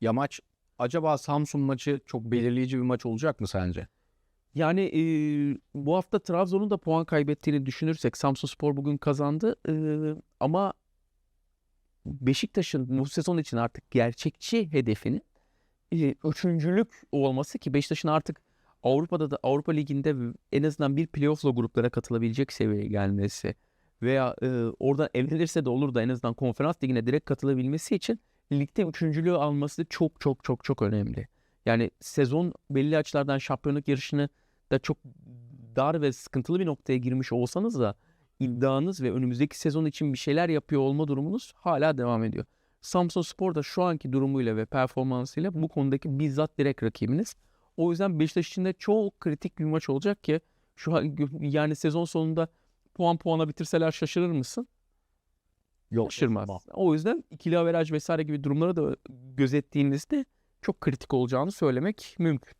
Yamaç acaba Samsun maçı çok belirleyici bir maç olacak mı sence? Yani e, bu hafta Trabzon'un da puan kaybettiğini düşünürsek Samsunspor bugün kazandı. E, ama Beşiktaş'ın bu sezon için artık gerçekçi hedefinin e, üçüncülük olması ki Beşiktaş'ın artık Avrupa'da da Avrupa Ligi'nde en azından bir playoff'la gruplara katılabilecek seviyeye gelmesi veya e, oradan elenirse de olur da en azından konferans ligine direkt katılabilmesi için ligde üçüncülüğü alması çok çok çok çok önemli. Yani sezon belli açılardan şampiyonluk yarışını da çok dar ve sıkıntılı bir noktaya girmiş olsanız da iddianız ve önümüzdeki sezon için bir şeyler yapıyor olma durumunuz hala devam ediyor. Samsun Spor da şu anki durumuyla ve performansıyla bu konudaki bizzat direkt rakibiniz. O yüzden Beşiktaş için de çok kritik bir maç olacak ki şu an yani sezon sonunda puan puana bitirseler şaşırır mısın? Yok. Şaşırmaz. O yüzden ikili averaj vesaire gibi durumları da gözettiğinizde çok kritik olacağını söylemek mümkün.